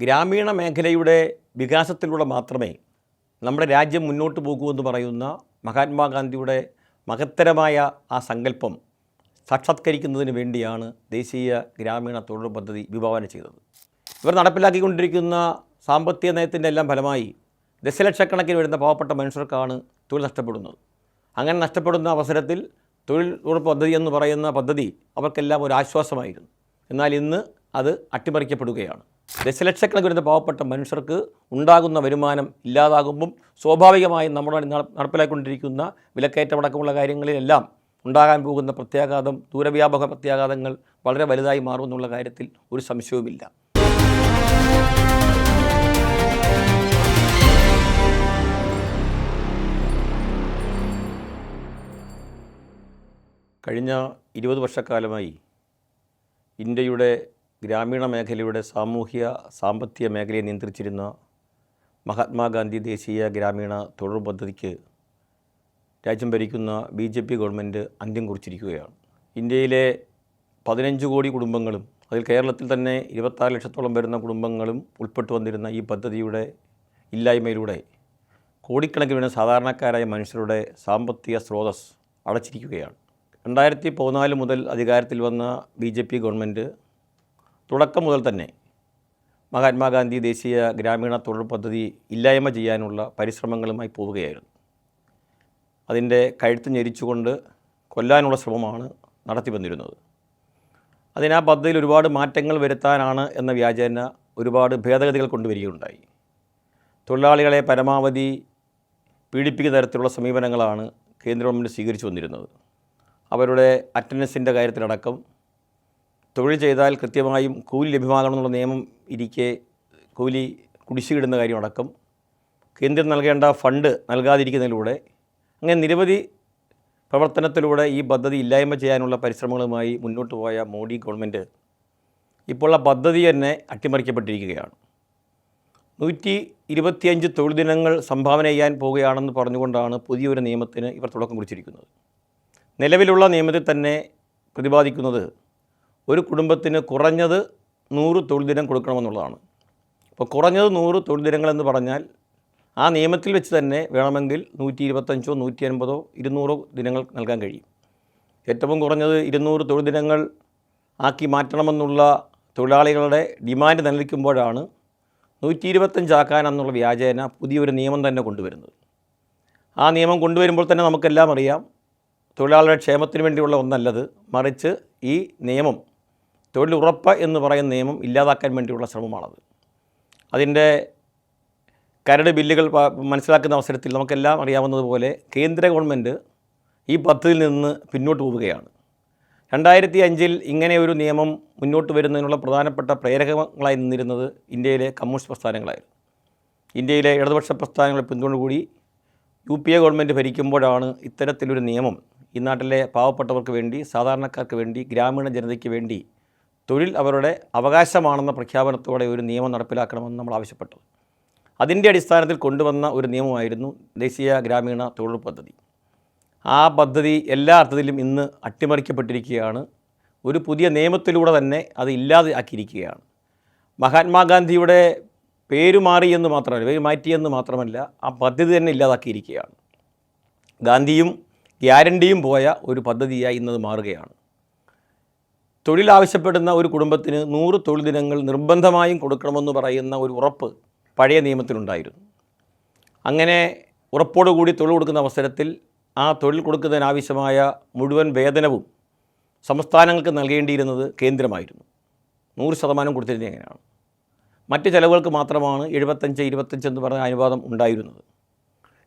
ഗ്രാമീണ മേഖലയുടെ വികാസത്തിലൂടെ മാത്രമേ നമ്മുടെ രാജ്യം മുന്നോട്ട് പോകൂ എന്ന് പറയുന്ന മഹാത്മാഗാന്ധിയുടെ മഹത്തരമായ ആ സങ്കല്പം സാക്ഷാത്കരിക്കുന്നതിന് വേണ്ടിയാണ് ദേശീയ ഗ്രാമീണ തൊഴിൽ പദ്ധതി വിഭാവന ചെയ്തത്. ഇവർ നടപ്പിലാക്കിക്കൊണ്ടിരിക്കുന്ന സാമ്പത്തിക നയത്തിന്റെ എല്ലാം ഫലമായി ദശലക്ഷക്കണക്കിന് വരുന്ന പാവപ്പെട്ട മനുഷ്യർക്കാണ് തൊഴിൽ നഷ്ടപ്പെടുന്നത്. അങ്ങനെ നഷ്ടപ്പെടുന്ന അവസരത്തിൽ തൊഴിൽ ഉറപ്പ് പദ്ധതി എന്ന് പറയുന്ന പദ്ധതി അവർക്കെല്ലാം ഒരു ആശ്വാസമായിരുന്നു. എന്നാൽ ഇന്ന് അത് അട്ടിമറിക്കപ്പെടുകയാണ്. ദശലക്ഷക്കണക്കിന് വരുന്ന പാവപ്പെട്ട മനുഷ്യർക്ക് ഉണ്ടാകുന്ന വരുമാനം ഇല്ലാതാകുമ്പം സ്വാഭാവികമായും നമ്മുടെ നട- നടപ്പിലാക്കിക്കൊണ്ടിരിക്കുന്ന വിലക്കയറ്റമടക്കമുള്ള കാര്യങ്ങളിലെല്ലാം ഉണ്ടാകാൻ പോകുന്ന പ്രത്യാഘാതം ദൂരവ്യാപക പ്രത്യാഘാതങ്ങൾ വളരെ വലുതായി മാറുമെന്നുള്ള കാര്യത്തിൽ ഒരു സംശയവുമില്ല. കഴിഞ്ഞ ഇരുപത് വർഷക്കാലമായി ഇന്ത്യയുടെ ഗ്രാമീണ മേഖലയുടെ സാമൂഹ്യ സാമ്പത്തിക മേഖലയെ നിയന്ത്രിച്ചിരുന്ന മഹാത്മാഗാന്ധി ദേശീയ ഗ്രാമീണ തൊഴിൽ പദ്ധതിക്ക് രാജ്യം ഭരിക്കുന്ന ബി ജെ പി ഗവൺമെന്റ് അന്ത്യം കുറിച്ചിരിക്കുകയാണ്. ഇന്ത്യയിലെ പതിനഞ്ച് കോടി കുടുംബങ്ങളും അതിൽ കേരളത്തിൽ തന്നെ ഇരുപത്താറ് ലക്ഷത്തോളം വരുന്ന കുടുംബങ്ങളും ഉൾപ്പെട്ടു വന്നിരുന്ന ഈ പദ്ധതിയുടെ ഇല്ലായ്മയിലൂടെ കോടിക്കണക്കിന് വരുന്ന സാധാരണക്കാരായ മനുഷ്യരുടെ സാമ്പത്തിക സ്രോതസ് അടച്ചിരിക്കുകയാണ്. രണ്ടായിരത്തി പതിനാല് മുതൽ അധികാരത്തിൽ വന്ന ബി ജെ പി ഗവൺമെന്റ് തുടക്കം മുതൽ തന്നെ മഹാത്മാഗാന്ധി ദേശീയ ഗ്രാമീണ തൊഴിൽ പദ്ധതി ഇല്ലായ്മ ചെയ്യാനുള്ള പരിശ്രമങ്ങളുമായി പോവുകയായിരുന്നു. അതിന്റെ കഴുത്ത് ഞെരിച്ചുകൊണ്ട് കൊല്ലാനുള്ള ശ്രമമാണ് നടത്തി വന്നിരുന്നത്. അതിന് ആ പദ്ധതിയിൽ ഒരുപാട് മാറ്റങ്ങൾ വരുത്താനാണ് എന്ന വ്യാജേന ഒരുപാട് ഭേദഗതികൾ കൊണ്ടുവരികയുണ്ടായി. തൊഴിലാളികളെ പരമാവധി പീഡിപ്പിക്കുന്ന തരത്തിലുള്ള സമീപനങ്ങളാണ് കേന്ദ്ര ഗവൺമെന്റ് സ്വീകരിച്ചു വന്നിരുന്നത്. അവരുടെ അറ്റൻഡൻസിന്റെ കാര്യത്തിലടക്കം തൊഴിൽ ചെയ്താൽ കൃത്യമായും കൂലി ലഭ്യമാകണമെന്നുള്ള നിയമം ഇരിക്കെ കൂലി കുടിശ്ശികിടുന്ന കാര്യമടക്കം. കേന്ദ്രം നൽകേണ്ട ഫണ്ട് നൽകാതിരിക്കുന്നതിലൂടെ അങ്ങനെ നിരവധി പ്രവർത്തനത്തിലൂടെ ഈ പദ്ധതി ഇല്ലായ്മ ചെയ്യാനുള്ള പരിശ്രമങ്ങളുമായി മുന്നോട്ട് പോയ മോഡി ഗവൺമെന്റ് ഇപ്പോൾ ആ പദ്ധതി തന്നെ അട്ടിമറിക്കപ്പെട്ടിരിക്കുകയാണ്. നൂറ്റി ഇരുപത്തിയഞ്ച് തൊഴിൽ ദിനങ്ങൾ സംഭാവന ചെയ്യാൻ പോവുകയാണെന്ന് പറഞ്ഞുകൊണ്ടാണ് പുതിയൊരു നിയമത്തിന് ഇവർ തുടക്കം കുറിച്ചിരിക്കുന്നത്. നിലവിലുള്ള നിയമത്തിൽ തന്നെ പ്രതിപാദിക്കുന്നത് ഒരു കുടുംബത്തിന് കുറഞ്ഞത് നൂറ് തൊഴിൽ ദിനം കൊടുക്കണമെന്നുള്ളതാണ്. അപ്പോൾ കുറഞ്ഞത് നൂറ് തൊഴിൽ ദിനങ്ങളെന്ന് പറഞ്ഞാൽ ആ നിയമത്തിൽ വെച്ച് തന്നെ വേണമെങ്കിൽ നൂറ്റി ഇരുപത്തഞ്ചോ നൂറ്റി അൻപതോ ഇരുന്നൂറോ ദിനങ്ങൾ നൽകാൻ കഴിയും. ഏറ്റവും കുറഞ്ഞത് ഇരുന്നൂറ് തൊഴിൽ ദിനങ്ങൾ ആക്കി മാറ്റണമെന്നുള്ള തൊഴിലാളികളുടെ ഡിമാൻഡ് നിലനിൽക്കുമ്പോഴാണ് നൂറ്റി ഇരുപത്തഞ്ചാക്കാൻ എന്നുള്ള വ്യാജേന പുതിയൊരു നിയമം തന്നെ കൊണ്ടുവരുന്നത്. ആ നിയമം കൊണ്ടുവരുമ്പോൾ തന്നെ നമുക്കെല്ലാം അറിയാം തൊഴിലാളികളുടെ ക്ഷേമത്തിന് വേണ്ടിയുള്ള ഒന്നല്ലത് മറിച്ച് ഈ നിയമം തൊഴിലുറപ്പ് എന്ന് പറയുന്ന നിയമം ഇല്ലാതാക്കാൻ വേണ്ടിയുള്ള ശ്രമമാണത്. അതിന്റെ കരട് ബില്ലുകൾ മനസ്സിലാക്കുന്ന അവസരത്തിൽ നമുക്കെല്ലാം അറിയാവുന്നതുപോലെ കേന്ദ്ര ഗവൺമെന്റ് ഈ പദ്ധതിയിൽ നിന്ന് പിന്നോട്ട് പോവുകയാണ്. രണ്ടായിരത്തി അഞ്ചിൽ ഇങ്ങനെ ഒരു നിയമം മുന്നോട്ട് വരുന്നതിനുള്ള പ്രധാനപ്പെട്ട പ്രേരകങ്ങളായി നിന്നിരുന്നത് ഇന്ത്യയിലെ കമ്മ്യൂണിസ്റ്റ് പ്രസ്ഥാനങ്ങളായിരുന്നു. ഇന്ത്യയിലെ ഇടതുപക്ഷ പ്രസ്ഥാനങ്ങളെ പിന്തുണകൂടി യു പി എ ഗവൺമെന്റ് ഭരിക്കുമ്പോഴാണ് ഇത്തരത്തിലൊരു നിയമം ഈ നാട്ടിലെ പാവപ്പെട്ടവർക്ക് വേണ്ടി സാധാരണക്കാർക്ക് വേണ്ടി ഗ്രാമീണ ജനതയ്ക്ക് വേണ്ടി തൊഴിൽ അവരുടെ അവകാശമാണെന്ന പ്രഖ്യാപനത്തോടെ ഒരു നിയമം നടപ്പിലാക്കണമെന്ന് നമ്മൾ ആവശ്യപ്പെട്ടു. അതിന്റെ അടിസ്ഥാനത്തിൽ കൊണ്ടുവന്ന ഒരു നിയമമായിരുന്നു ദേശീയ ഗ്രാമീണ തൊഴിൽ പദ്ധതി. ആ പദ്ധതി എല്ലാ അർത്ഥത്തിലും ഇന്ന് അട്ടിമറിക്കപ്പെട്ടിരിക്കുകയാണ്. ഒരു പുതിയ നിയമത്തിലൂടെ തന്നെ അത് ഇല്ലാതെ ആക്കിയിരിക്കുകയാണ് മഹാത്മാഗാന്ധിയുടെ പേര് മാറി എന്ന് മാത്രമല്ല പേര് മാറ്റിയെന്ന് മാത്രമല്ല ആ പദ്ധതി തന്നെ ഇല്ലാതാക്കിയിരിക്കുകയാണ്. ഗാന്ധിയും ഗ്യാരണ്ടിയും പോയ ഒരു പദ്ധതിയായി ഇന്നത് മാറുകയാണ്. തൊഴിൽ ആവശ്യപ്പെടുന്ന ഒരു കുടുംബത്തിന് നൂറ് തൊഴിൽ ദിനങ്ങൾ നിർബന്ധമായും കൊടുക്കണമെന്ന് പറയുന്ന ഒരു ഉറപ്പ് പഴയ നിയമത്തിലുണ്ടായിരുന്നു. അങ്ങനെ ഉറപ്പോടുകൂടി തൊഴിൽ കൊടുക്കുന്ന അവസരത്തിൽ ആ തൊഴിൽ കൊടുക്കുന്നതിനാവശ്യമായ മുഴുവൻ വേതനവും സംസ്ഥാനങ്ങൾക്ക് നൽകേണ്ടിയിരുന്നത് കേന്ദ്രമായിരുന്നു. നൂറ് ശതമാനം കൊടുത്തിരുന്നത് എങ്ങനെയാണ്? മറ്റ് ചിലവുകൾക്ക് മാത്രമാണ് എഴുപത്തഞ്ച് ഇരുപത്തഞ്ച് എന്ന് പറഞ്ഞ അനുവാദം ഉണ്ടായിരുന്നത്.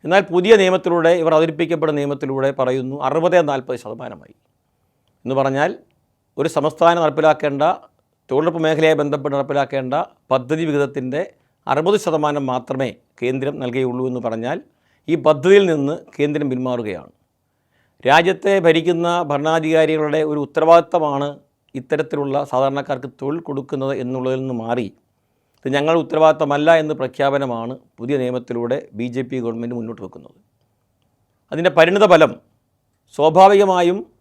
എന്നാൽ പുതിയ നിയമത്തിലൂടെ ഇവർ അവതരിപ്പിക്കപ്പെടുന്ന നിയമത്തിലൂടെ പറയുന്നു അറുപത് നാൽപ്പത് ശതമാനമായി എന്ന് പറഞ്ഞാൽ ഒരു സംസ്ഥാനം നടപ്പിലാക്കേണ്ട തൊഴിലുറപ്പ് മേഖലയെ ബന്ധപ്പെട്ട് നടപ്പിലാക്കേണ്ട പദ്ധതി വിഹിതത്തിന്റെ അറുപത് ശതമാനം മാത്രമേ കേന്ദ്രം നൽകുകയുള്ളൂ എന്ന് പറഞ്ഞാൽ ഈ പദ്ധതിയിൽ നിന്ന് കേന്ദ്രം പിന്മാറുകയാണ്. രാജ്യത്തെ ഭരിക്കുന്ന ഭരണാധികാരികളുടെ ഒരു ഉത്തരവാദിത്തമാണ് ഇത്തരത്തിലുള്ള സാധാരണക്കാർക്ക് തൊഴിൽ കൊടുക്കുന്നത് എന്നുള്ളതിൽ നിന്ന് മാറി. ഇത് ഞങ്ങളുടെ ഉത്തരവാദിത്തമല്ല എന്ന് പ്രഖ്യാപനമാണ് പുതിയ നിയമത്തിലൂടെ ബി ജെ പി ഗവൺമെന്റ് മുന്നോട്ട് വെക്കുന്നത്. അതിന്റെ പരിണിത ഫലം സ്വാഭാവികമായും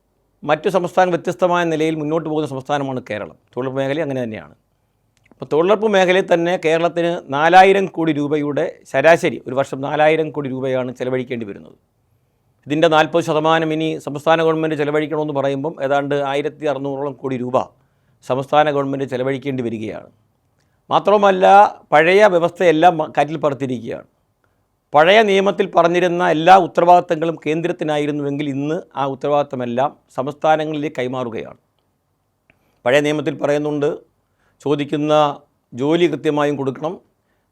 മറ്റു സംസ്ഥാനം വ്യത്യസ്തമായ നിലയിൽ മുന്നോട്ട് പോകുന്ന സംസ്ഥാനമാണ് കേരളം. തൊഴിലുറപ്പ് മേഖല അങ്ങനെ തന്നെയാണ്. അപ്പോൾ തൊഴിലുറപ്പ് മേഖലയിൽ തന്നെ കേരളത്തിന് നാലായിരം കോടി രൂപയുടെ ശരാശരി ഒരു വർഷം നാലായിരം കോടി രൂപയാണ് ചെലവഴിക്കേണ്ടി വരുന്നത്. ഇതിന്റെ നാൽപ്പത് ശതമാനം ഇനി സംസ്ഥാന ഗവൺമെന്റ് ചെലവഴിക്കണമെന്ന് പറയുമ്പം ഏതാണ്ട് ആയിരത്തി അറുന്നൂറോളം കോടി രൂപ സംസ്ഥാന ഗവൺമെന്റ് ചെലവഴിക്കേണ്ടി വരികയാണ്. മാത്രവുമല്ല പഴയ വ്യവസ്ഥയെല്ലാം കാറ്റിൽ പറത്തിയിരിക്കുകയാണ് പഴയ നിയമത്തിൽ പറഞ്ഞിരുന്ന എല്ലാ ഉത്തരവാദിത്തങ്ങളും കേന്ദ്രത്തിനായിരുന്നുവെങ്കിൽ ഇന്ന് ആ ഉത്തരവാദിത്തമെല്ലാം സംസ്ഥാനങ്ങളിലേക്ക് കൈമാറുകയാണ്. പഴയ നിയമത്തിൽ പറയുന്നുണ്ട് ചോദിക്കുന്ന ജോലി കൃത്യമായും കൊടുക്കണം.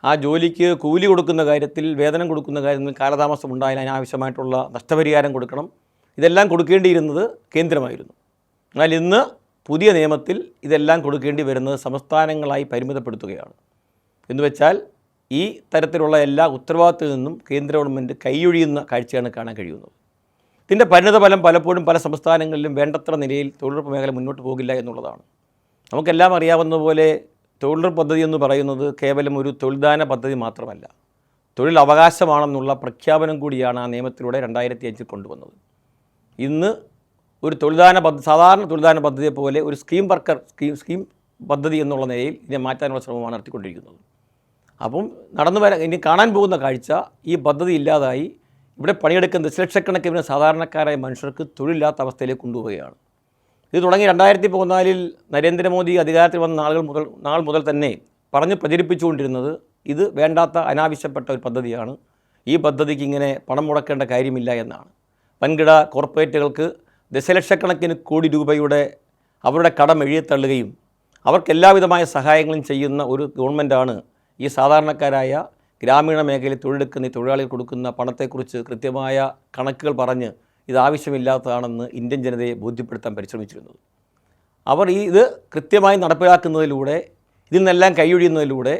ആ ജോലിക്ക് കൂലി കൊടുക്കുന്ന കാര്യത്തിൽ വേതനം കൊടുക്കുന്ന കാര്യത്തിൽ കാലതാമസം ഉണ്ടായാൽ അതിനാവശ്യമായിട്ടുള്ള നഷ്ടപരിഹാരം കൊടുക്കണം. ഇതെല്ലാം കൊടുക്കേണ്ടിയിരുന്നത് കേന്ദ്രമായിരുന്നു. എന്നാൽ ഇന്ന് പുതിയ നിയമത്തിൽ ഇതെല്ലാം കൊടുക്കേണ്ടി വരുന്നത് സംസ്ഥാനങ്ങളായി പരിമിതപ്പെടുത്തുകയാണ്. എന്ന് വെച്ചാൽ ഈ തരത്തിലുള്ള എല്ലാ ഉത്തരവാദിത്തത്തിൽ നിന്നും കേന്ദ്ര ഗവൺമെന്റ് കൈയൊഴിയുന്ന കാഴ്ചയാണ് കാണാൻ കഴിയുന്നത്. ഇതിന്റെ പരിണിതഫലം പലപ്പോഴും പല സംസ്ഥാനങ്ങളിലും വേണ്ടത്ര നിലയിൽ തൊഴിലുറപ്പ് മേഖല മുന്നോട്ട് പോകില്ല എന്നുള്ളതാണ്. നമുക്കെല്ലാം അറിയാവുന്ന പോലെ തൊഴിലുറപ്പ് പദ്ധതി എന്ന് പറയുന്നത് കേവലം ഒരു തൊഴിൽദാന പദ്ധതി മാത്രമല്ല. തൊഴിൽ അവകാശമാണെന്നുള്ള പ്രഖ്യാപനം കൂടിയാണ് ആ നിയമത്തിലൂടെ രണ്ടായിരത്തി അഞ്ചിൽ കൊണ്ടുവന്നത്. ഇന്ന് ഒരു തൊഴിൽദാന പദ്ധതി സാധാരണ തൊഴിൽദാന പദ്ധതിയെ പോലെ ഒരു സ്കീം വർക്കർ സ്കീം സ്കീം പദ്ധതി എന്നുള്ള നിലയിൽ ഇതിനെ മാറ്റാനുള്ള ശ്രമമാണ് നടത്തിക്കൊണ്ടിരിക്കുന്നത്. അപ്പം നടന്നു വരാൻ ഇനി കാണാൻ പോകുന്ന കാഴ്ച ഈ പദ്ധതി ഇല്ലാതായി. ഇവിടെ പണിയെടുക്കുന്ന ദശലക്ഷക്കണക്കിന് സാധാരണക്കാരായ മനുഷ്യർക്ക് തൊഴിലില്ലാത്ത അവസ്ഥയിലേക്ക് കൊണ്ടുപോവുകയാണ്. ഇത് തുടങ്ങി രണ്ടായിരത്തി പതിനാലിൽ നരേന്ദ്രമോദി അധികാരത്തിൽ വന്ന നാളുകൾ മുതൽ നാൾ മുതൽ തന്നെ പറഞ്ഞ് പ്രചരിപ്പിച്ചുകൊണ്ടിരുന്നത് ഇത് വേണ്ടാത്ത അനാവശ്യപ്പെട്ട ഒരു പദ്ധതിയാണ്. ഈ പദ്ധതിക്ക് ഇങ്ങനെ പണം മുടക്കേണ്ട കാര്യമില്ല എന്നാണ്. വൻകിട കോർപ്പറേറ്റുകൾക്ക് ദശലക്ഷക്കണക്കിന് കോടി രൂപയുടെ അവരുടെ കടം എഴുതിത്തള്ളുകയും അവർക്ക് എല്ലാവിധമായ സഹായങ്ങളും ചെയ്യുന്ന ഒരു ഗവൺമെന്റാണ് ഈ സാധാരണക്കാരായ ഗ്രാമീണ മേഖലയിൽ തൊഴിലെടുക്കുന്ന ഈ തൊഴിലാളികൾ കൊടുക്കുന്ന പണത്തെക്കുറിച്ച് കൃത്യമായ കണക്കുകൾ പറഞ്ഞ് ഇത് ആവശ്യമില്ലാത്തതാണെന്ന് ഇന്ത്യൻ ജനതയെ ബോധ്യപ്പെടുത്താൻ പരിശ്രമിച്ചിരുന്നത്. അവർ ഈ ഇത് കൃത്യമായി നടപ്പിലാക്കുന്നതിലൂടെ ഇതിൽ നിന്നെല്ലാം കൈയൊഴിയുന്നതിലൂടെ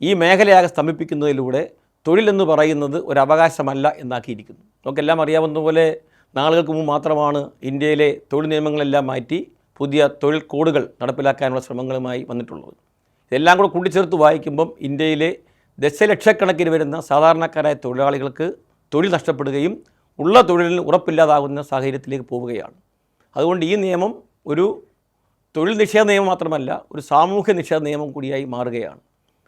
ഈ മേഖലയാകെ സ്തംഭിപ്പിക്കുന്നതിലൂടെ തൊഴിലെന്ന് പറയുന്നത് ഒരു അവകാശമല്ല എന്നാക്കിയിരിക്കുന്നു. നമുക്കെല്ലാം അറിയാവുന്ന പോലെ നാളുകൾക്ക് മുമ്പ് മാത്രമാണ് ഇന്ത്യയിലെ തൊഴിൽ നിയമങ്ങളെല്ലാം മാറ്റി പുതിയ തൊഴിൽ കോഡുകൾ നടപ്പിലാക്കാനുള്ള ശ്രമങ്ങളുമായി വന്നിട്ടുള്ളത്. ഇതെല്ലാം കൂടെ കൂട്ടിച്ചേർത്ത് വായിക്കുമ്പം ഇന്ത്യയിലെ ദശലക്ഷക്കണക്കിന് വരുന്ന സാധാരണക്കാരായ തൊഴിലാളികൾക്ക് തൊഴിൽ നഷ്ടപ്പെടുകയും ഉള്ള തൊഴിലിന് ഉറപ്പില്ലാതാകുന്ന സാഹചര്യത്തിലേക്ക് പോവുകയാണ്. അതുകൊണ്ട് ഈ നിയമം ഒരു തൊഴിൽ നിഷേധ നിയമം മാത്രമല്ല ഒരു സാമൂഹ്യ നിഷേധ നിയമം കൂടിയായി മാറുകയാണ്.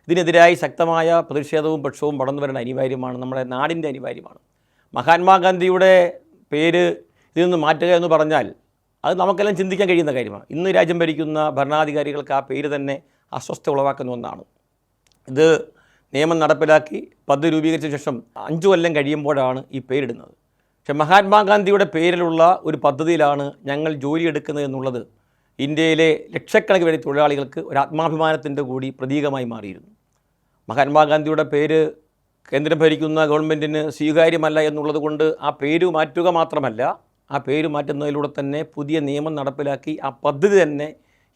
ഇതിനെതിരായി ശക്തമായ പ്രതിഷേധവും പക്ഷവും വളർന്നു വരേണ്ട അനിവാര്യമാണ് നമ്മുടെ നാടിന്റെ അനിവാര്യമാണ്. മഹാത്മാഗാന്ധിയുടെ പേര് ഇതിൽ നിന്ന് മാറ്റുക എന്ന് പറഞ്ഞാൽ അത് നമുക്കെല്ലാം ചിന്തിക്കാൻ കഴിയുന്ന കാര്യമാണ്. ഇന്ന് രാജ്യം ഭരിക്കുന്ന ഭരണാധികാരികൾക്ക് ആ പേര് തന്നെ അസ്വസ്ഥ ഉളവാക്കുന്ന ഒന്നാണ്. ഇത് നിയമം നടപ്പിലാക്കി പദ്ധതി രൂപീകരിച്ച ശേഷം അഞ്ചു കൊല്ലം കഴിയുമ്പോഴാണ് ഈ പേരിടുന്നത്. പക്ഷെ മഹാത്മാഗാന്ധിയുടെ പേരിലുള്ള ഒരു പദ്ധതിയിലാണ് ഞങ്ങൾ ജോലി എടുക്കുന്നത് എന്നുള്ളത് ഇന്ത്യയിലെ ലക്ഷക്കണക്കിന് വരെ തൊഴിലാളികൾക്ക് ഒരു ആത്മാഭിമാനത്തിന്റെ കൂടി പ്രതീകമായി മാറിയിരുന്നു. മഹാത്മാഗാന്ധിയുടെ പേര് കേന്ദ്രം ഭരിക്കുന്ന ഗവൺമെന്റിന് സ്വീകാര്യമല്ല എന്നുള്ളത് കൊണ്ട് ആ പേര് മാറ്റുക മാത്രമല്ല ആ പേര് മാറ്റുന്നതിലൂടെ തന്നെ പുതിയ നിയമം നടപ്പിലാക്കി ആ പദ്ധതി തന്നെ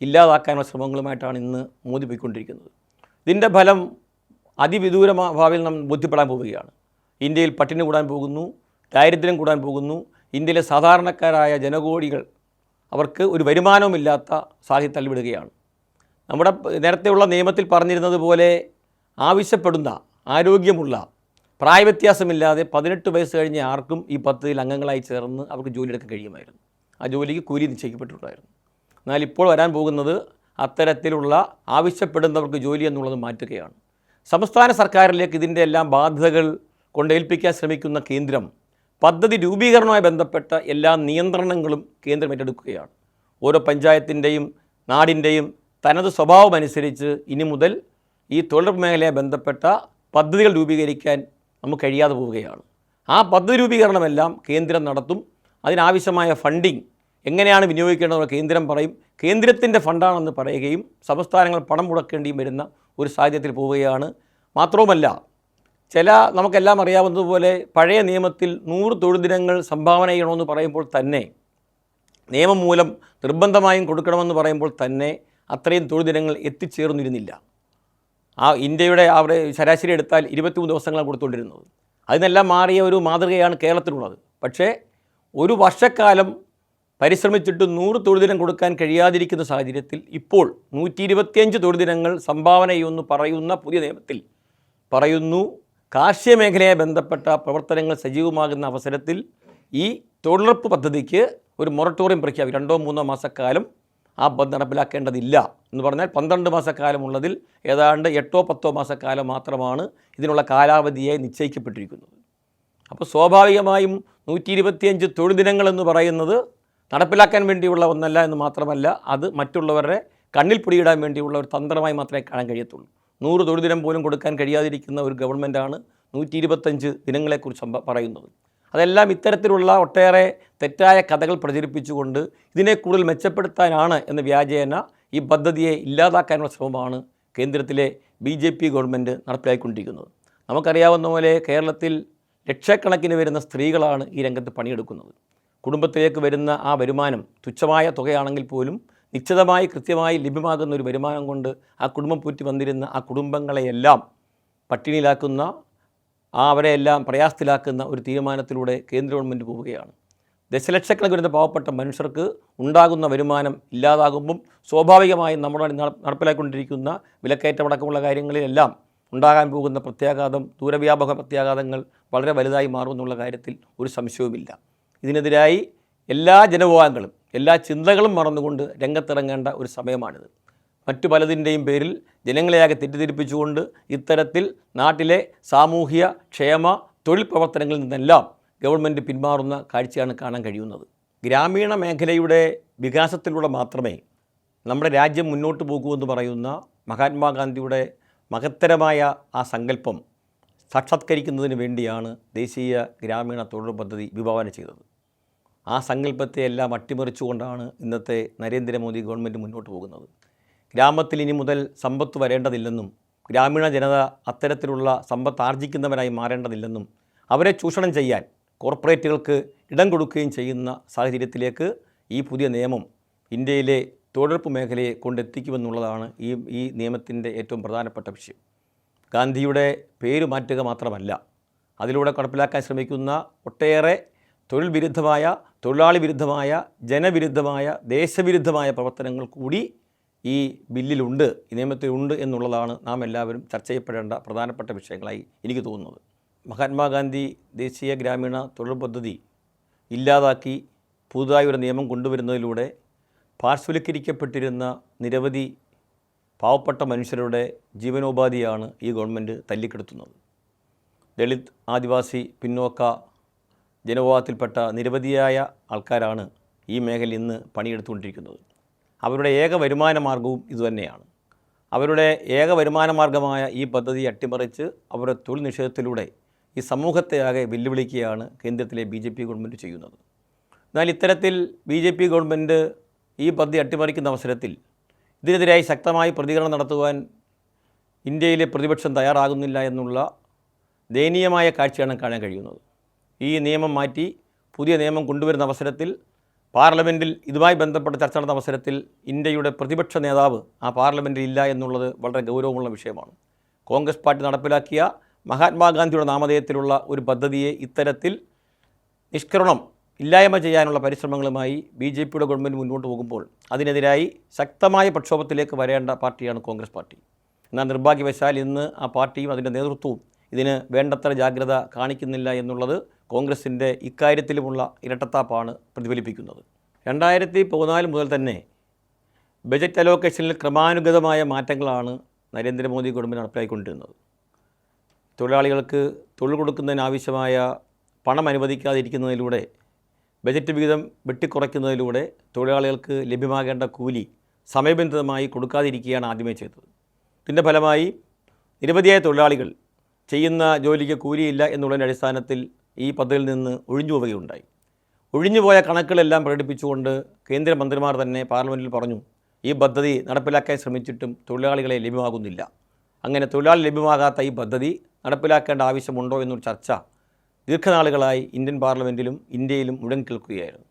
ഇല്ലാതാക്കാനുള്ള ശ്രമങ്ങളുമായിട്ടാണ് ഇന്ന് മോദി പോയിക്കൊണ്ടിരിക്കുന്നത് ഇതിന്റെ ഫലം അതിവിദൂര ഭാവിയിൽ നാം ബോധ്യപ്പെടാൻ പോവുകയാണ്. ഇന്ത്യയിൽ പട്ടിണി കൂടാൻ പോകുന്നു ദാരിദ്ര്യം കൂടാൻ പോകുന്നു ഇന്ത്യയിലെ സാധാരണക്കാരായ ജനകോടികൾ അവർക്ക് ഒരു വരുമാനവുമില്ലാത്ത സാഹചര്യം തള്ളിവിടുകയാണ്. നമ്മുടെ നേരത്തെയുള്ള നിയമത്തിൽ പറഞ്ഞിരുന്നത് പോലെ ആവശ്യപ്പെടുന്ന ആരോഗ്യമുള്ള പ്രായവ്യത്യാസമില്ലാതെ പതിനെട്ട് വയസ്സ് കഴിഞ്ഞ ആർക്കും ഈ പദ്ധതിയിൽ അംഗങ്ങളായി ചേർന്ന് അവർക്ക് ജോലിയെടുക്കാൻ കഴിയുമായിരുന്നു. ആ ജോലിക്ക് കൂലി നിശ്ചയിക്കപ്പെട്ടിട്ടുണ്ടായിരുന്നു. എന്നാൽ ഇപ്പോൾ വരാൻ പോകുന്നത് അത്തരത്തിലുള്ള ആവശ്യപ്പെടുന്നവർക്ക് ജോലി എന്നുള്ളത് മാറ്റുകയാണ്. സംസ്ഥാന സർക്കാരിലേക്ക് ഇതിന്റെ എല്ലാം ബാധ്യതകൾ കൊണ്ടേൽപ്പിക്കാൻ ശ്രമിക്കുന്ന കേന്ദ്രം പദ്ധതി രൂപീകരണവുമായി ബന്ധപ്പെട്ട എല്ലാ നിയന്ത്രണങ്ങളും കേന്ദ്രം ഏറ്റെടുക്കുകയാണ്. ഓരോ പഞ്ചായത്തിന്റെയും നാടിന്റെയും തനത് സ്വഭാവമനുസരിച്ച് ഇനി മുതൽ ഈ തൊഴിലുറപ്പ് മേഖലയെ ബന്ധപ്പെട്ട പദ്ധതികൾ രൂപീകരിക്കാൻ നമുക്ക് കഴിയാതെ പോവുകയാണ്. ആ പദ്ധതി രൂപീകരണമെല്ലാം കേന്ദ്രം നടത്തും. അതിനാവശ്യമായ ഫണ്ടിങ് എങ്ങനെയാണ് വിനിയോഗിക്കേണ്ടതെന്ന് കേന്ദ്രം പറയും. കേന്ദ്രത്തിന്റെ ഫണ്ടാണെന്ന് പറയുകയും സംസ്ഥാനങ്ങൾ പണം മുടക്കേണ്ടിയും വരുന്ന ഒരു സാഹചര്യത്തിൽ പോവുകയാണ്. മാത്രവുമല്ല ചില നമുക്കെല്ലാം അറിയാവുന്നതുപോലെ പഴയ നിയമത്തിൽ നൂറ് തൊഴിൽ ദിനങ്ങൾ സംഭാവന ചെയ്യണമെന്ന് പറയുമ്പോൾ തന്നെ നിയമം മൂലം നിർബന്ധമായും കൊടുക്കണമെന്ന് പറയുമ്പോൾ തന്നെ അത്രയും തൊഴിൽ ദിനങ്ങൾ എത്തിച്ചേർന്നിരുന്നില്ല. ആ ഇന്ത്യയുടെ അവിടെ ശരാശരി എടുത്താൽ ഇരുപത്തിമൂന്ന് ദിവസങ്ങളാണ് കൊടുത്തുകൊണ്ടിരുന്നത്. അതിനെല്ലാം മാറിയ ഒരു മാതൃകയാണ് കേരളത്തിലുള്ളത്. പക്ഷേ ഒരു വർഷക്കാലം പരിശ്രമിച്ചിട്ട് നൂറ് തൊഴിൽ ദിനം കൊടുക്കാൻ കഴിയാതിരിക്കുന്ന സാഹചര്യത്തിൽ ഇപ്പോൾ നൂറ്റി ഇരുപത്തിയഞ്ച് തൊഴിൽ ദിനങ്ങൾ സംഭാവന ചെയ്യുമെന്ന് പറയുന്ന പുതിയ നിയമത്തിൽ പറയുന്നു കാർഷിക മേഖലയെ ബന്ധപ്പെട്ട പ്രവർത്തനങ്ങൾ സജീവമാകുന്ന അവസരത്തിൽ ഈ തൊഴിലുറപ്പ് പദ്ധതിക്ക് ഒരു മൊറട്ടോറിയം പ്രഖ്യാപിക്കും. രണ്ടോ മൂന്നോ മാസക്കാലം ആ പദ്ധതി നടപ്പിലാക്കേണ്ടതില്ല എന്ന് പറഞ്ഞാൽ പന്ത്രണ്ട് മാസക്കാലമുള്ളതിൽ ഏതാണ്ട് എട്ടോ പത്തോ മാസക്കാലം മാത്രമാണ് ഇതിനുള്ള കാലാവധിയായി നിശ്ചയിക്കപ്പെട്ടിരിക്കുന്നത്. അപ്പോൾ സ്വാഭാവികമായും നൂറ്റി ഇരുപത്തിയഞ്ച് തൊഴിൽ ദിനങ്ങളെന്ന് പറയുന്നത് നടപ്പിലാക്കാൻ വേണ്ടിയുള്ള ഒന്നല്ല എന്ന് മാത്രമല്ല അത് മറ്റുള്ളവരുടെ കണ്ണിൽ പൊടിയിടാൻ വേണ്ടിയുള്ള ഒരു തന്ത്രമായി മാത്രമേ കാണാൻ കഴിയത്തുള്ളൂ. നൂറ് തൊഴിൽ ദിനം പോലും കൊടുക്കാൻ കഴിയാതിരിക്കുന്ന ഒരു ഗവൺമെന്റാണ് നൂറ്റി ഇരുപത്തഞ്ച് ദിനങ്ങളെക്കുറിച്ച് പറയുന്നത്. അതെല്ലാം ഇത്തരത്തിലുള്ള ഒട്ടേറെ തെറ്റായ കഥകൾ പ്രചരിപ്പിച്ചുകൊണ്ട് ഇതിനെ കൂടുതൽ മെച്ചപ്പെടുത്താനാണ് എന്ന വ്യാജേന ഈ പദ്ധതിയെ ഇല്ലാതാക്കാനുള്ള ശ്രമമാണ് കേന്ദ്രത്തിലെ ബി ജെ പി ഗവൺമെന്റ് നടപ്പിലാക്കിക്കൊണ്ടിരിക്കുന്നത് നമുക്കറിയാവുന്ന പോലെ കേരളത്തിൽ ലക്ഷക്കണക്കിന് വരുന്ന സ്ത്രീകളാണ് ഈ രംഗത്ത് പണിയെടുക്കുന്നത്. കുടുംബത്തിലേക്ക് വരുന്ന ആ വരുമാനം തുച്ഛമായ തുകയാണെങ്കിൽ പോലും നിശ്ചിതമായി കൃത്യമായി ലഭ്യമാകുന്ന ഒരു വരുമാനം കൊണ്ട് ആ കുടുംബം പൂറ്റി വന്നിരുന്ന ആ കുടുംബങ്ങളെയെല്ലാം പട്ടിണിയിലാക്കുന്ന ആ അവരെയെല്ലാം പ്രയാസത്തിലാക്കുന്ന ഒരു തീരുമാനത്തിലൂടെ കേന്ദ്ര ഗവൺമെന്റ് പോവുകയാണ്. ദശലക്ഷക്കണക്കിന് വരുന്ന പാവപ്പെട്ട മനുഷ്യർക്ക് ഉണ്ടാകുന്ന വരുമാനം ഇല്ലാതാകുമ്പം സ്വാഭാവികമായും നമ്മുടെ നട- നടപ്പിലാക്കിക്കൊണ്ടിരിക്കുന്ന വിലക്കയറ്റമടക്കമുള്ള കാര്യങ്ങളിലെല്ലാം ഉണ്ടാകാൻ പോകുന്ന പ്രത്യാഘാതം ദൂരവ്യാപക പ്രത്യാഘാതങ്ങൾ വളരെ വലുതായി മാറുമെന്നുള്ള കാര്യത്തിൽ ഒരു സംശയവുമില്ല. ഇതിനെതിരായി എല്ലാ ജനവിഭാഗങ്ങളും എല്ലാ ചിന്തകളും മറന്നുകൊണ്ട് രംഗത്തിറങ്ങേണ്ട ഒരു സമയമാണിത്. മറ്റു പലതിന്റെയും പേരിൽ ജനങ്ങളെയാകെ തെറ്റിദ്ധരിപ്പിച്ചുകൊണ്ട് ഇത്തരത്തിൽ നാട്ടിലെ സാമൂഹ്യ ക്ഷേമ തൊഴിൽ പ്രവർത്തനങ്ങളിൽ നിന്നെല്ലാം ഗവൺമെന്റ് പിന്മാറുന്ന കാഴ്ചയാണ് കാണാൻ കഴിയുന്നത്. ഗ്രാമീണ മേഖലയുടെ വികാസത്തിലൂടെ മാത്രമേ നമ്മുടെ രാജ്യം മുന്നോട്ട് പോകൂ എന്ന് പറയുന്ന മഹാത്മാഗാന്ധിയുടെ മഹത്തരമായ ആ സങ്കല്പം സാക്ഷാത്കരിക്കുന്നതിന് വേണ്ടിയാണ് ദേശീയ ഗ്രാമീണ തൊഴിൽ പദ്ധതി വിഭാവന ചെയ്തത്. ആ സങ്കല്പത്തെ എല്ലാം അട്ടിമറിച്ചുകൊണ്ടാണ് ഇന്നത്തെ നരേന്ദ്രമോദി ഗവൺമെന്റ് മുന്നോട്ട് പോകുന്നത്. ഗ്രാമത്തിൽ ഇനി മുതൽ സമ്പത്ത് വരേണ്ടതില്ലെന്നും ഗ്രാമീണ ജനത അത്തരത്തിലുള്ള സമ്പത്ത് ആർജിക്കുന്നവരായി മാറേണ്ടതില്ലെന്നും അവരെ ചൂഷണം ചെയ്യാൻ കോർപ്പറേറ്റുകൾക്ക് ഇടം കൊടുക്കുകയും ചെയ്യുന്ന സാഹചര്യത്തിലേക്ക് ഈ പുതിയ നിയമം ഇന്ത്യയിലെ തൊഴിലുറപ്പ് മേഖലയെ കൊണ്ടെത്തിക്കുമെന്നുള്ളതാണ് ഈ ഈ നിയമത്തിന്റെ ഏറ്റവും പ്രധാനപ്പെട്ട വിഷയം. ഗാന്ധിയുടെ പേര് മാറ്റുക മാത്രമല്ല അതിലൂടെ നടപ്പിലാക്കാൻ ശ്രമിക്കുന്ന ഒട്ടേറെ തൊഴിൽ വിരുദ്ധമായ തൊഴിലാളി വിരുദ്ധമായ ജനവിരുദ്ധമായ ദേശവിരുദ്ധമായ പ്രവർത്തനങ്ങൾ കൂടി ഈ ബില്ലിലുണ്ട് ഈ നിയമത്തിലുണ്ട് എന്നുള്ളതാണ് നാം എല്ലാവരും ചർച്ച ചെയ്യപ്പെടേണ്ട പ്രധാനപ്പെട്ട വിഷയങ്ങളായി എനിക്ക് തോന്നുന്നത്. മഹാത്മാഗാന്ധി ദേശീയ ഗ്രാമീണ തൊഴിൽ പദ്ധതി ഇല്ലാതാക്കി പുതുതായി ഒരു നിയമം കൊണ്ടുവരുന്നതിലൂടെ പാർശ്വവൽക്കരിക്കപ്പെട്ടിരുന്ന നിരവധി പാവപ്പെട്ട മനുഷ്യരുടെ ജീവനോപാധിയാണ് ഈ ഗവൺമെന്റ് തല്ലിക്കെടുത്തുന്നത്. ദളിത് ആദിവാസി പിന്നോക്ക ജനവിഭാഗത്തിൽപ്പെട്ട നിരവധിയായ ആൾക്കാരാണ് ഈ മേഖലയിൽ ഇന്ന് പണിയെടുത്തുകൊണ്ടിരിക്കുന്നത്. അവരുടെ ഏക വരുമാന മാർഗവും ഇതുതന്നെയാണ്. അവരുടെ ഏക വരുമാന മാർഗമായ ഈ പദ്ധതി അട്ടിമറിച്ച് അവരുടെ തൊഴിൽ നിഷേധത്തിലൂടെ ഈ സമൂഹത്തെയാകെ വെല്ലുവിളിക്കുകയാണ് കേന്ദ്രത്തിലെ ബി ജെ പി ഗവൺമെന്റ് ചെയ്യുന്നത്. എന്നാൽ ഇത്തരത്തിൽ ബി ജെ പി ഗവൺമെന്റ് ഈ പദ്ധതി അട്ടിമറിക്കുന്ന അവസരത്തിൽ ഇതിനെതിരായി ശക്തമായി പ്രതികരണം നടത്തുവാൻ ഇന്ത്യയിലെ പ്രതിപക്ഷം തയ്യാറാകുന്നില്ല എന്നുള്ള ദയനീയമായ കാഴ്ചയാണ് കാണാൻ കഴിയുന്നത്. ഈ നിയമം മാറ്റി പുതിയ നിയമം കൊണ്ടുവരുന്ന അവസരത്തിൽ പാർലമെന്റിൽ ഇതുമായി ബന്ധപ്പെട്ട ചർച്ച നടന്ന അവസരത്തിൽ ഇന്ത്യയുടെ പ്രതിപക്ഷ നേതാവ് ആ പാർലമെന്റിൽ ഇല്ല എന്നുള്ളത് വളരെ ഗൗരവമുള്ള വിഷയമാണ്. കോൺഗ്രസ് പാർട്ടി നടപ്പിലാക്കിയ മഹാത്മാഗാന്ധിയുടെ നാമധേയത്തിലുള്ള ഒരു പദ്ധതിയെ ഇത്തരത്തിൽ നിഷ്കരണം ഇല്ലായ്മ ചെയ്യാനുള്ള പരിശ്രമങ്ങളുമായി ബി ജെ പിയുടെ ഗവൺമെന്റ് മുന്നോട്ട് പോകുമ്പോൾ അതിനെതിരായി ശക്തമായ പ്രക്ഷോഭത്തിലേക്ക് വരേണ്ട പാർട്ടിയാണ് കോൺഗ്രസ് പാർട്ടി. എന്നാൽ നിർഭാഗ്യവശാൽ ഇന്ന് ആ പാർട്ടിയും അതിന്റെ നേതൃത്വവും ഇതിന് വേണ്ടത്ര ജാഗ്രത കാണിക്കുന്നില്ല എന്നുള്ളത് കോൺഗ്രസിന്റെ ഇക്കാര്യത്തിലുമുള്ള ഇരട്ടത്താപ്പാണ് പ്രതിഫലിപ്പിക്കുന്നത്. രണ്ടായിരത്തി പതിനാല് മുതൽ തന്നെ ബജറ്റ് അലോക്കേഷനിൽ ക്രമാനുഗതമായ മാറ്റങ്ങളാണ് നരേന്ദ്രമോദി ഗവൺമെന്റ് നടപ്പിലാക്കിക്കൊണ്ടിരുന്നത്. തൊഴിലാളികൾക്ക് തൊഴിൽ കൊടുക്കുന്നതിനാവശ്യമായ പണം അനുവദിക്കാതിരിക്കുന്നതിലൂടെ ബജറ്റ് വിഹിതം വെട്ടിക്കുറയ്ക്കുന്നതിലൂടെ തൊഴിലാളികൾക്ക് ലഭ്യമാകേണ്ട കൂലി സമയബന്ധിതമായി കൊടുക്കാതിരിക്കുകയാണ് ആദ്യമേ ചെയ്തത്. ഇതിന്റെ ഫലമായി നിരവധിയായ തൊഴിലാളികൾ ചെയ്യുന്ന ജോലിക്ക് കൂലിയില്ല എന്നുള്ളതിന്റെ അടിസ്ഥാനത്തിൽ ഈ പദ്ധതിയിൽ നിന്ന് ഒഴിഞ്ഞു പോവുകയുണ്ടായി. ഒഴിഞ്ഞുപോയ കണക്കുകളെല്ലാം പ്രകടിപ്പിച്ചുകൊണ്ട് കേന്ദ്രമന്ത്രിമാർ തന്നെ പാർലമെന്റിൽ പറഞ്ഞു ഈ പദ്ധതി നടപ്പിലാക്കാൻ ശ്രമിച്ചിട്ടും തൊഴിലാളികളെ ലഭ്യമാകുന്നില്ല. അങ്ങനെ തൊഴിലാളി ലഭ്യമാകാത്ത ഈ പദ്ധതി നടപ്പിലാക്കേണ്ട ആവശ്യമുണ്ടോ എന്നൊരു ചർച്ച ദീർഘനാളുകളായി ഇന്ത്യൻ പാർലമെന്റിലും ഇന്ത്യയിലും മുഴങ്ങി കേൾക്കുകയായിരുന്നു.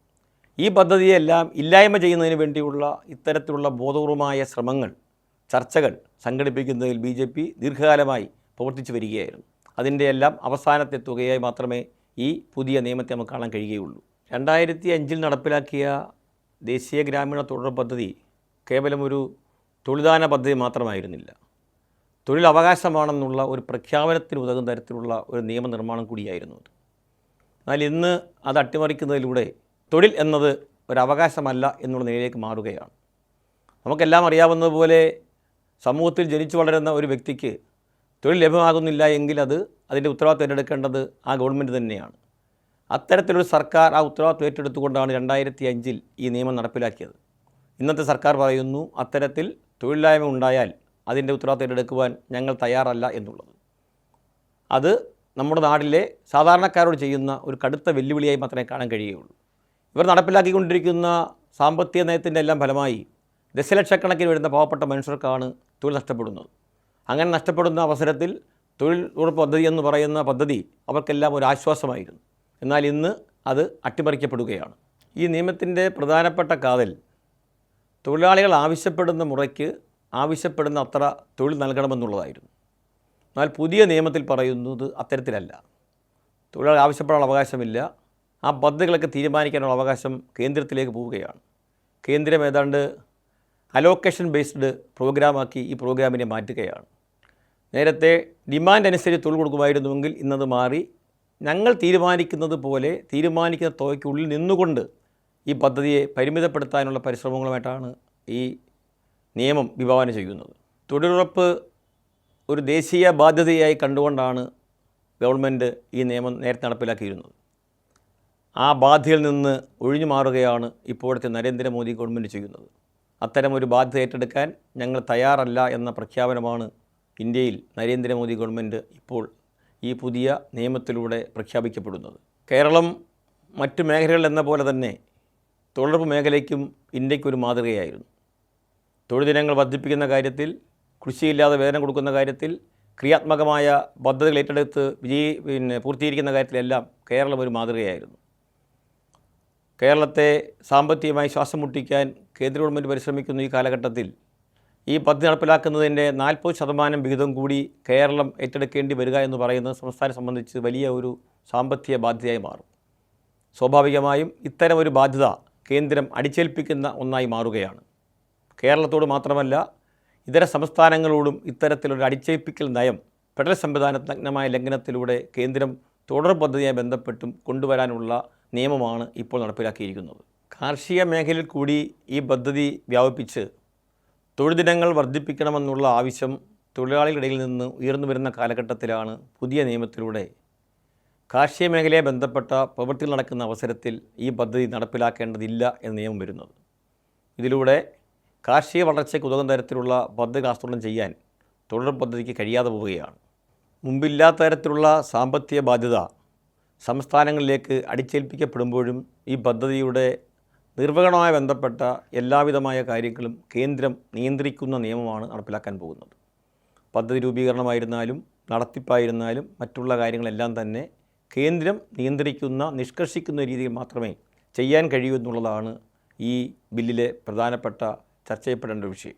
ഈ പദ്ധതിയെല്ലാം ഇല്ലായ്മ ചെയ്യുന്നതിന് വേണ്ടിയുള്ള ഇത്തരത്തിലുള്ള ബോധപൂർവമായ ശ്രമങ്ങൾ ചർച്ചകൾ സംഘടിപ്പിക്കുന്നതിൽ ബി ദീർഘകാലമായി പ്രവർത്തിച്ചു വരികയായിരുന്നു. അതിന്റെ എല്ലാം അവസാനത്തെ തുകയായി മാത്രമേ ഈ പുതിയ നിയമത്തെ നമുക്ക് കാണാൻ കഴിയുകയുള്ളൂ. രണ്ടായിരത്തി അഞ്ചിൽ നടപ്പിലാക്കിയ ദേശീയ ഗ്രാമീണ തൊഴിൽ പദ്ധതി കേവലം ഒരു തൊഴിൽദാന പദ്ധതി മാത്രമായിരുന്നില്ല. തൊഴിലവകാശമാണെന്നുള്ള ഒരു പ്രഖ്യാപനത്തിന് ഉതകുന്ന തരത്തിലുള്ള ഒരു നിയമനിർമ്മാണം കൂടിയായിരുന്നു അത്. എന്നാൽ ഇന്ന് അത് അട്ടിമറിക്കുന്നതിലൂടെ തൊഴിൽ എന്നത് ഒരവകാശമല്ല എന്നുള്ള നിലയിലേക്ക് മാറുകയാണ്. നമുക്കെല്ലാം അറിയാവുന്നതുപോലെ സമൂഹത്തിൽ ജനിച്ചു വളരുന്ന ഒരു വ്യക്തിക്ക് തൊഴിൽ ലഭ്യമാകുന്നില്ല എങ്കിൽ അത് അതിന്റെ ഉത്തരവാദിത്വം ഏറ്റെടുക്കേണ്ടത് ആ ഗവൺമെന്റ് തന്നെയാണ്. അത്തരത്തിലൊരു സർക്കാർ ആ ഉത്തരവാദിത്വം ഏറ്റെടുത്തുകൊണ്ടാണ് രണ്ടായിരത്തി അഞ്ചിൽ ഈ നിയമം നടപ്പിലാക്കിയത്. ഇന്നത്തെ സർക്കാർ പറയുന്നു അത്തരത്തിൽ തൊഴിലില്ലായ്മ ഉണ്ടായാൽ അതിന്റെ ഉത്തരവാദിത്വം ഏറ്റെടുക്കുവാൻ ഞങ്ങൾ തയ്യാറല്ല എന്നുള്ളത്. അത് നമ്മുടെ നാട്ടിലെ സാധാരണക്കാരോട് ചെയ്യുന്ന ഒരു കടുത്ത വെല്ലുവിളിയായി മാത്രമേ കാണാൻ കഴിയുകയുള്ളൂ. ഇവർ നടപ്പിലാക്കിക്കൊണ്ടിരിക്കുന്ന സാമ്പത്തിക നയത്തിന്റെ എല്ലാം ഫലമായി ദശലക്ഷക്കണക്കിന് വരുന്ന പാവപ്പെട്ട മനുഷ്യർക്കാണ് തൊഴിൽ നഷ്ടപ്പെടുന്നത്. അങ്ങനെ നഷ്ടപ്പെടുന്ന അവസരത്തിൽ തൊഴിൽ ഉറപ്പ് പദ്ധതി എന്ന് പറയുന്ന പദ്ധതി അവർക്കെല്ലാം ഒരു ആശ്വാസമായിരുന്നു. എന്നാൽ ഇന്ന് അത് അട്ടിമറിക്കപ്പെടുകയാണ്. ഈ നിയമത്തിന്റെ പ്രധാനപ്പെട്ട കാതൽ തൊഴിലാളികൾ ആവശ്യപ്പെടുന്ന മുറയ്ക്ക് ആവശ്യപ്പെടുന്ന അത്ര തൊഴിൽ നൽകണമെന്നുള്ളതായിരുന്നു. എന്നാൽ പുതിയ നിയമത്തിൽ പറയുന്നത് അത്തരത്തിലല്ല. തൊഴിലാളി ആവശ്യപ്പെടാനുള്ള അവകാശമില്ല. ആ പദ്ധതികളൊക്കെ തീരുമാനിക്കാനുള്ള അവകാശം കേന്ദ്രത്തിലേക്ക് പോവുകയാണ്. കേന്ദ്രം ഏതാണ്ട് അലോക്കേഷൻ ബേസ്ഡ് പ്രോഗ്രാമാക്കി ഈ പ്രോഗ്രാമിനെ മാറ്റുകയാണ്. നേരത്തെ ഡിമാൻഡ് അനുസരിച്ച് തൊഴിൽ കൊടുക്കുമായിരുന്നുവെങ്കിൽ ഇന്നത് മാറി ഞങ്ങൾ തീരുമാനിക്കുന്നത് പോലെ തീരുമാനിക്കുന്ന തുകയ്ക്കുള്ളിൽ നിന്നുകൊണ്ട് ഈ പദ്ധതിയെ പരിമിതപ്പെടുത്താനുള്ള പരിശ്രമങ്ങളുമായിട്ടാണ് ഈ നിയമം വിഭാവന ചെയ്യുന്നത്. തൊഴിലുറപ്പ് ഒരു ദേശീയ ബാധ്യതയായി കണ്ടുകൊണ്ടാണ് ഗവൺമെന്റ് ഈ നിയമം നേരത്തെ നടപ്പിലാക്കിയിരുന്നത്. ആ ബാധ്യതയിൽ നിന്ന് ഒഴിഞ്ഞു മാറുകയാണ് ഇപ്പോഴത്തെ നരേന്ദ്രമോദി ഗവൺമെന്റ് ചെയ്യുന്നത്. അത്തരമൊരു ബാധ്യത ഏറ്റെടുക്കാൻ ഞങ്ങൾ തയ്യാറല്ല എന്ന പ്രഖ്യാപനമാണ് ഇന്ത്യയിൽ നരേന്ദ്രമോദി ഗവൺമെന്റ് ഇപ്പോൾ ഈ പുതിയ നിയമത്തിലൂടെ പ്രഖ്യാപിക്കപ്പെടുന്നത്. കേരളം മറ്റു മേഖലകൾ എന്ന പോലെ തന്നെ തൊഴിലുറപ്പ് മേഖലയ്ക്കും ഇന്ത്യക്കൊരു മാതൃകയായിരുന്നു. തൊഴിൽ ദിനങ്ങൾ വർദ്ധിപ്പിക്കുന്ന കാര്യത്തിൽ കൃഷിയില്ലാതെ വേതനം കൊടുക്കുന്ന കാര്യത്തിൽ ക്രിയാത്മകമായ പദ്ധതികൾ ഏറ്റെടുത്ത് വിജയി പിന്നെ പൂർത്തീകരിക്കുന്ന കാര്യത്തിലെല്ലാം കേരളം ഒരു മാതൃകയായിരുന്നു. കേരളത്തെ സാമ്പത്തികമായി ശ്വാസം മുട്ടിക്കാൻ കേന്ദ്ര ഗവൺമെന്റ് പരിശ്രമിക്കുന്ന ഈ കാലഘട്ടത്തിൽ. ഈ പദ്ധതി നടപ്പിലാക്കുന്നതിന്റെ നാൽപ്പത് ശതമാനം വിഹിതം കൂടി കേരളം ഏറ്റെടുക്കേണ്ടി വരിക എന്ന് പറയുന്നത് സംസ്ഥാനം സംബന്ധിച്ച് വലിയ ഒരു സാമ്പത്തിക ബാധ്യതയായി മാറും. സ്വാഭാവികമായും ഇത്തരം ഒരു ബാധ്യത കേന്ദ്രം അടിച്ചേൽപ്പിക്കുന്ന ഒന്നായി മാറുകയാണ്. കേരളത്തോട് മാത്രമല്ല ഇതര സംസ്ഥാനങ്ങളോടും ഇത്തരത്തിലൊരു അടിച്ചേൽപ്പിക്കൽ നയം ഫെഡറൽ സംവിധാനത്തിനഗ്നമായ ലംഘനത്തിലൂടെ കേന്ദ്രം തുടർ പദ്ധതിയുമായി ബന്ധപ്പെട്ടും കൊണ്ടുവരാനുള്ള നിയമമാണ് ഇപ്പോൾ നടപ്പിലാക്കിയിരിക്കുന്നത്. കാർഷിക മേഖലയിൽ കൂടി ഈ പദ്ധതി വ്യാപിപ്പിച്ച് തൊഴിൽ ദിനങ്ങൾ വർദ്ധിപ്പിക്കണമെന്നുള്ള ആവശ്യം തൊഴിലാളികളിടയിൽ നിന്ന് ഉയർന്നു വരുന്ന കാലഘട്ടത്തിലാണ് പുതിയ നിയമത്തിലൂടെ കാർഷിക മേഖലയെ ബന്ധപ്പെട്ട പ്രവൃത്തികൾ നടക്കുന്ന അവസരത്തിൽ ഈ പദ്ധതി നടപ്പിലാക്കേണ്ടതില്ല എന്ന നിയമം വരുന്നത്. ഇതിലൂടെ കാർഷിക വളർച്ചയ്ക്ക് ഉതകുന്ന തരത്തിലുള്ള പദ്ധതി ആസൂത്രണം ചെയ്യാൻ തൊഴിൽ പദ്ധതിക്ക് കഴിയാതെ പോവുകയാണ്. മുമ്പില്ലാത്ത തരത്തിലുള്ള സാമ്പത്തിക ബാധ്യത സംസ്ഥാനങ്ങളിലേക്ക് അടിച്ചേൽപ്പിക്കപ്പെടുമ്പോഴും ഈ പദ്ധതിയുടെ നിർവഹണവുമായി ബന്ധപ്പെട്ട എല്ലാവിധമായ കാര്യങ്ങളും കേന്ദ്രം നിയന്ത്രിക്കുന്ന നിയമമാണ് നടപ്പിലാക്കാൻ പോകുന്നത്. പദ്ധതി രൂപീകരണമായിരുന്നാലും നടത്തിപ്പായിരുന്നാലും മറ്റുള്ള കാര്യങ്ങളെല്ലാം തന്നെ കേന്ദ്രം നിയന്ത്രിക്കുന്ന നിഷ്കർഷിക്കുന്ന രീതിയിൽ മാത്രമേ ചെയ്യാൻ കഴിയൂ എന്നുള്ളതാണ് ഈ ബില്ലിലെ പ്രധാനപ്പെട്ട ചർച്ച ചെയ്യപ്പെടേണ്ട വിഷയം.